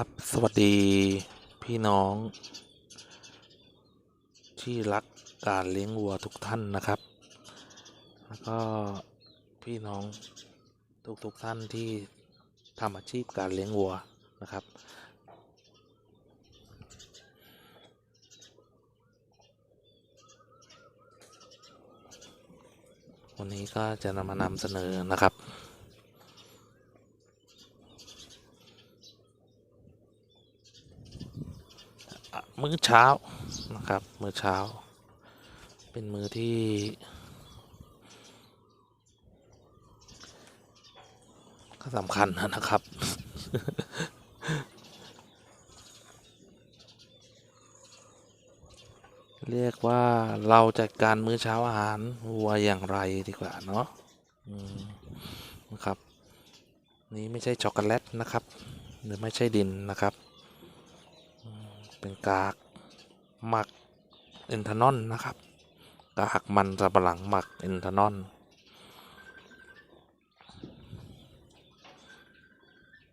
ครับ สวัสดีพี่น้อง ที่รักการเลี้ยงวัวทุกท่านนะครับ แล้วก็พี่น้องทุกทุกๆท่านที่ทำอาชีพการเลี้ยงวัวนะครับ วันนี้ก็จะนำมานำเสนอนะครับ มื้อเช้านะครับ มื้อเช้า เป็นมื้อที่ ก็สำคัญนะครับ เรียกว่าเราจัดการมื้อเช้าอาหารวัวอย่างไรดีกว่าเนาะนะครับ นี่ไม่ใช่ช็อกโกแลตนะครับ หรือไม่ใช่ดินนะครับ เป็นกากหมักเอนทานอลนะครับกากมันสับปะหลังหมักเอนทานอล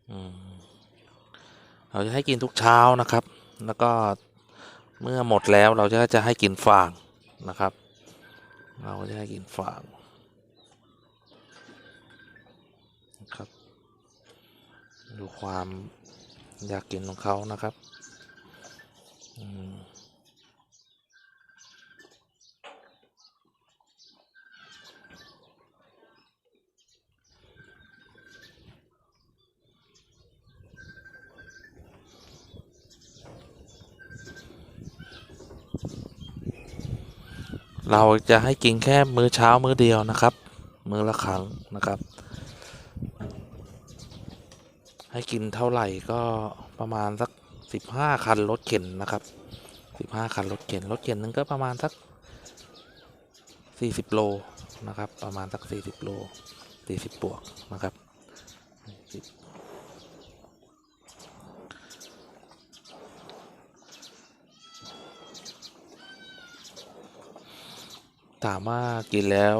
อืมเราจะให้กินทุกเช้านะครับ แล้วก็เมื่อหมดแล้วเราจะจะให้กินฟางนะครับ เราจะให้กินฟางนะครับ ดูความอยากกินของเขานะครับ เราจะให้กินแค่มื้อเช้ามื้อเดียวนะครับ มื้อละครั้งนะครับ ให้กินเท่าไหร่ก็ประมาณสัก สิบห้าคันรถเข็นนะครับสิบห้าคันรถเข็นรถเข็นหนึงก็ประมาณสักสี่สิบโลนะครับ ประมาณสักสี่สิบโลสี่สิบบวกนะครับถามว่ากินแล้ว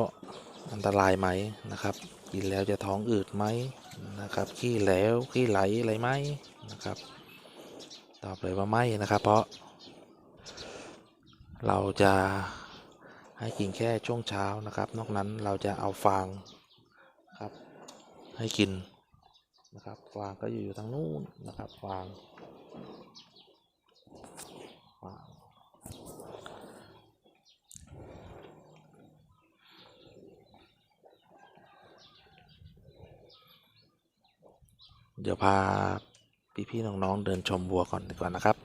อันตรายไหมนะครับ กินแล้วจะท้องอืดไหมนะครับขี้แล้วขี้ไหลอะไรไหมนะครับ ตอบเลยว่าไม่นะครับ เพราะ เราจะให้กินแค่ช่วงเช้านะครับ นอกนั้นเราจะเอาฟางครับ ให้กินนะครับ ฟางก็อยู่ทางนู้นนะครับ ฟางฟางเดี๋ยวพา พี่ๆน้องๆเดินชมวัวก่อนดีกว่านะครับ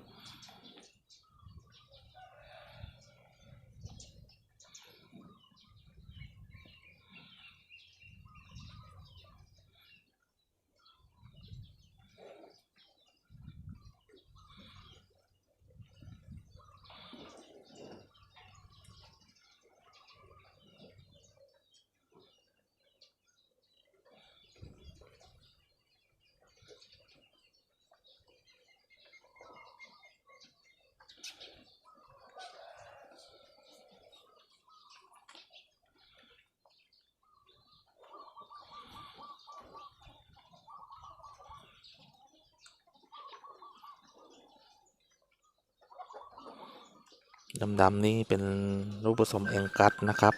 ดำๆนี่เป็นลูกผสมแองกัสนะครับ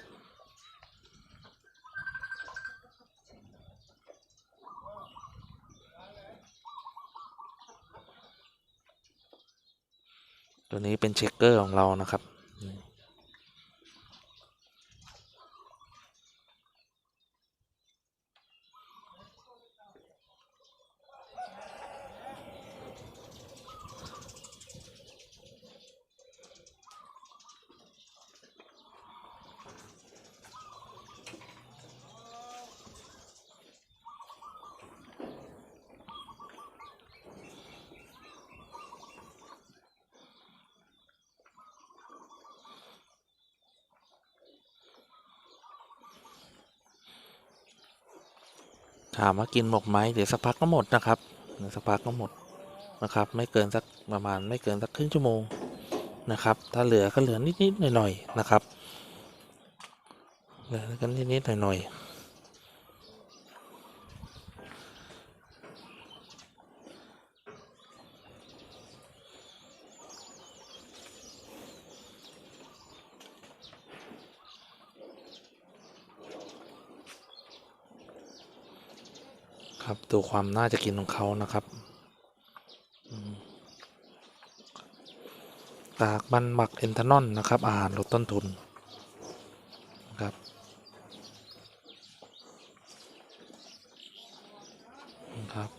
ตัวนี้เป็นเช็คเกอร์ของเรานะครับ ถามว่ากินหมดไหมเดี๋ยวสักพักก็หมดนะครับเดี๋ยวสักพักก็หมดนะครับ ไม่เกินสักประมาณไม่เกินสักครึ่งชั่วโมงนะครับ ถ้าเหลือก็เหลือนิดๆหน่อยๆนะครับเหลือกันนิดๆหน่อยๆ ครับ ดูความน่าจะกินของเขานะครับ ตากมันหมักเอนทานอนนะครับ อาหารลดต้นทุนนะครับนะครับ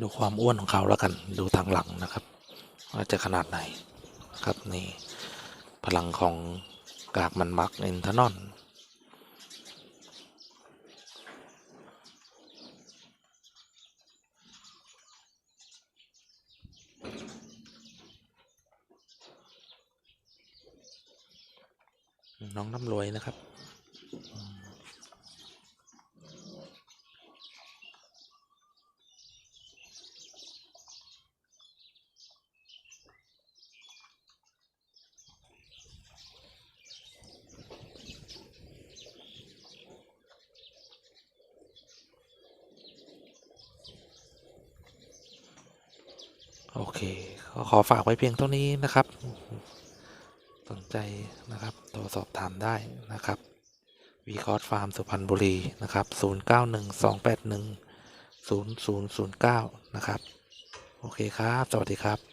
ดูความอ้วนของเขาแล้วกัน ดูทางหลังนะครับ ว่าจะขนาดไหนครับนี่พลังของกากมันมักเอนทานอลน้องน้ำรวยนะครับ โอเคก็ขอฝากไว้เพียงเท่านี้นะครับ สนใจนะครับโทรสอบถามได้นะครับวีคอร์ดฟาร์มสุพรรณบุรีนะครับ 0912810009 นะครับ โอเคครับ สวัสดีครับ